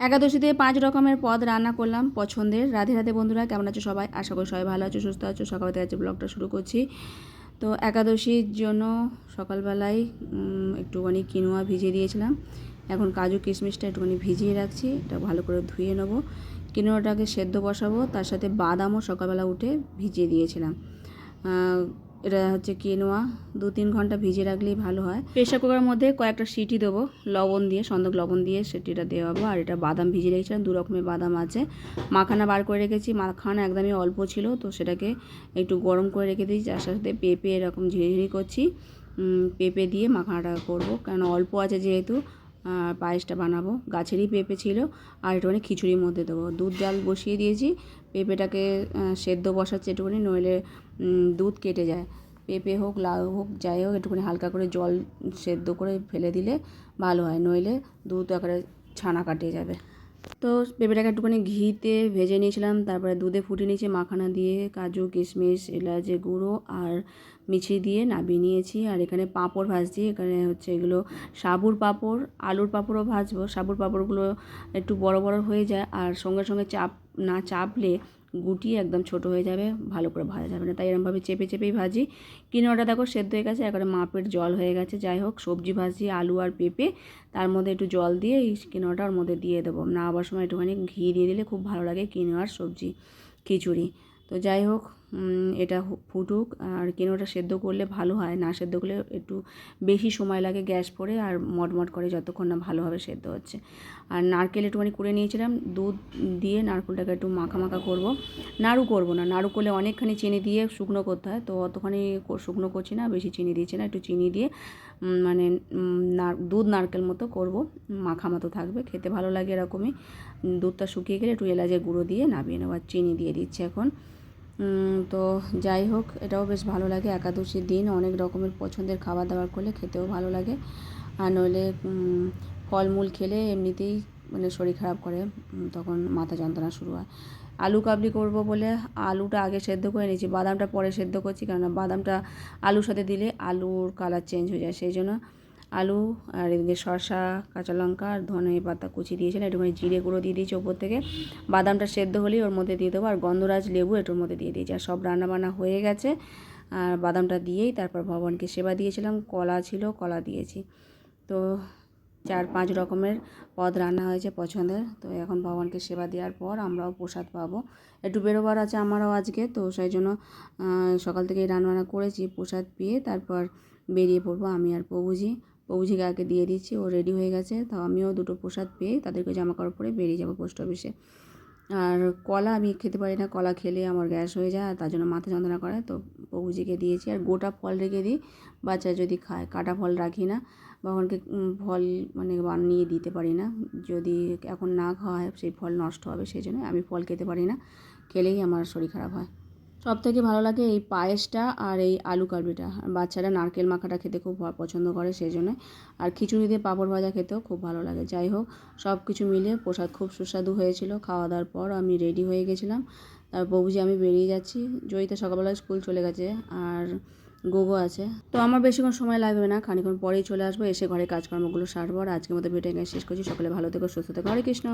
একাদশীতে পাঁচ রকমের পদ রান্না করলাম পছন্দের। রাধে রাধে বন্ধুরা, কেমন আছো সবাই? আশা করি সবাই ভালো আছো, সুস্থ আছো। সকাল থেকে আজকে ব্লগটা শুরু করছি। তো একাদশীর জন্য সকালবেলায় একটুখানি কিনোয়া ভিজিয়ে দিয়েছিলাম। এখন কাজু কিশমিশটা একটুখানি ভিজিয়ে রাখছি, এটা ভালো করে ধুয়ে নেব। কিনোয়াটাকে সেদ্ধ বসাবো, তার সাথে বাদামও সকালবেলা উঠে ভিজিয়ে দিয়েছিলাম। এটা হচ্ছে কেনোয়া দু তিন ঘণ্টা ভিজিয়ে রাখলেই ভালো হয়। প্রেশার কুকারের মধ্যে কয়েকটা সিটি দেবো, লবণ দিয়ে, সন্দক লবণ দিয়ে সিটিটা দেওয়াবো আর এটা বাদাম ভিজিয়ে রেখেছিলাম, দু রকমের বাদাম আছে। মাখানা বার করে রেখেছি, মাখানা একদমই অল্প ছিল, তো সেটাকে একটু গরম করে রেখে দিয়েছি তার সাথে পেঁপে এরকম ঝিরিঝিরি করছি। পেঁপে দিয়ে মাখানাটা করব কারণ অল্প আছে যেহেতু পায়েসটা বানাবো। গাছেরই পেঁপে ছিল, আর একটুখানি খিচুড়ির মধ্যে দেবো। দুধ, জাল বসিয়ে দিয়েছি। পেঁপেটাকে সেদ্ধ বসাচ্ছে একটুখানি, নইলে দুধ কেটে যায়। পেঁপে হোক, লাউ হোক, যাই হোক, একটুখানি হালকা করে জল সেদ্ধ করে ফেলে দিলে ভালো হয়। নইলে দুধ একেবারে ছানা কাটিয়ে যাবে। তো পেঁপেটাকে একটুখানি ঘিতে ভেজে নিয়েছিলাম, তারপরে দুধে ফুটিয়ে নিয়েছি, মাখানা দিয়ে কাজু, কিশমিশ, এলাচের গুঁড়ো আর মিছি দিয়ে নাবিয়ে নিয়েছি। আর এখানে পাঁপড় ভাজছি, এখানে হচ্ছে এগুলো সাবুর পাঁপড়, আলুর পাঁপড়ও ভাজবো। সাবুর পাঁপড়গুলো একটু বড় বড় হয়ে যায় আর সঙ্গে সঙ্গে চাপ, না চাপলে গুটি একদম ছোট হয়ে যাবে, ভালো করে ভাজা যাবে না। তাই এরমভাবে চেপে চেপেই ভাজি। কিনোয়াটা দেখো সেদ্ধ হয়ে গেছে, একবারে মাপের জল হয়ে গেছে। যাই হোক, সবজি ভাজি, আলু আর পেঁপে, তার মধ্যে একটু জল দিয়ে এই কিনোয়াটা ওর মধ্যে দিয়ে দেবো। না আবার সময় একটুখানি ঘি দিয়ে দিলে খুব ভালো লাগে কিনোয়ার সবজি, খিচুড়ি। তো যাই হোক এটা ফুটুক। আর কিনোটা সেদ্ধ করলে ভালো হয়, না সেদ্ধ করলে একটু বেশি সময় লাগে গ্যাস পড়ে আর মটমট করে যতক্ষণ না ভালোভাবে সেদ্ধ হচ্ছে। আর নারকেল একটুখানি করে নিয়েছিলাম, দুধ দিয়ে নারকেলটাকে একটু মাখা মাখা করব। নাড়ু করব না, নাড়ু করলে অনেকখানি চিনি দিয়ে শুকনো করতে হয়। তো অতখানি শুকনো করছি না, বেশি চিনি দিয়েছি না, একটু চিনি দিয়ে মানে দুধ নারকেল মতো করব। মাখা মতো থাকবে, খেতে ভালো লাগে এরকমই। দুধটা শুকিয়ে গেলে একটু এলাচের গুঁড়ো দিয়ে নামিয়ে নেব, আর চিনি দিয়ে দিচ্ছে এখন। তো যাই হোক, এটাও বেশ ভালো লাগে। একাদশীর দিন অনেক রকমের পছন্দের খাবার দাবার করলে খেতেও ভালো লাগে। আর নইলে ফলমূল খেলে এমনিতেই মানে শরীর খারাপ করে তখন মাথা যন্ত্রণা শুরু হয়। আলু কাবলি করব বলে আলুটা আগে সেদ্ধ করে নিয়েছি, বাদামটা পরে সেদ্ধ করছি, কেননা বাদামটা আলুর সাথে দিলে আলুর কালার চেঞ্জ হয়ে যায়, সেই জন্য আলু আর এদিকে শসা, কাঁচা লঙ্কা আর ধনে পাতা কুচি দিয়েছিলাম। একটুখানি জিরে গুঁড়ো দিয়ে দিয়েছি ওপর থেকে। বাদামটা সেদ্ধ হলেই ওর মধ্যে দিয়ে দেবো। আর গন্ধরাজ লেবু এটার মধ্যে দিয়ে দিয়েছি। আর সব রান্না বান্না হয়ে গেছে। আর বাদামটা দিয়েই তারপর ভগবানকে সেবা দিয়েছিলাম। কলা ছিল, কলা দিয়েছি। তো চার পাঁচ রকমের পদ রান্না হয়েছে পছন্দের। তো এখন ভগবানকে সেবা দেওয়ার পর আমরাও প্রসাদ পাবো। একটু বেরোবার আছে আমারও আজকে। তো সেই জন্য সকাল থেকেই রান্নাবান্না করেছি প্রসাদ পেয়ে তারপর বেরিয়ে পড়ব আমি আর প্রভুজি। প্রভুজিকে আগে দিয়ে দিচ্ছি ও রেডি হয়ে গেছে। তো আমিও দুটো প্রসাদ পেয়ে তাদেরকে জামা কাপড় পরে বেরিয়ে যাব পোস্ট অফিসে আর কলা আমি খেতে পারি না কলা খেলে আমার গ্যাস হয়ে যায় তার জন্য মাথা যন্ত্রণা করে। তো প্রভুজিকে দিয়েছি আর গোটা ফল রেখে দিই। বাচ্চা যদি খায় কাটা ফল রাখি না ভগবানকে উম, ফল মানে বানিয়ে দিতে পারি না। যদি এখন না খাওয়া হয় সেই ফল নষ্ট হবে সেই জন্য আমি ফল খেতে পারি না। খেলেই আমার শরীর খারাপ হয়। সব থেকে ভালো লাগে এই পায়েসটা আর এই আলু কাবলিটা বাচ্চারা নারকেল মাখাটা খেতে খুব পছন্দ করে সেই জন্য আর খিচুড়ি দিয়ে পাঁপড় ভাজা খেতেও খুব ভালো লাগে। যাই হোক, সব কিছু মিলে প্রসাদ খুব সুস্বাদু হয়েছিল। খাওয়া দাওয়ার পর আমি রেডি হয়ে গেছিলাম। তার বাবুজি আমি বেরিয়ে যাচ্ছি। জয়িতা সকালবেলা স্কুল চলে গেছে আর গোগো আছে। তো আমার বেশিক্ষণ সময় লাগবে না। খানিক্ষণ পরেই চলে আসব। এসে ঘরে কাজকর্মগুলো সারবো। আর আজকের মতো ভিডিও শেষ করছি। সকলে ভালো থেকো, সুস্থ থেকো। হরে কৃষ্ণ।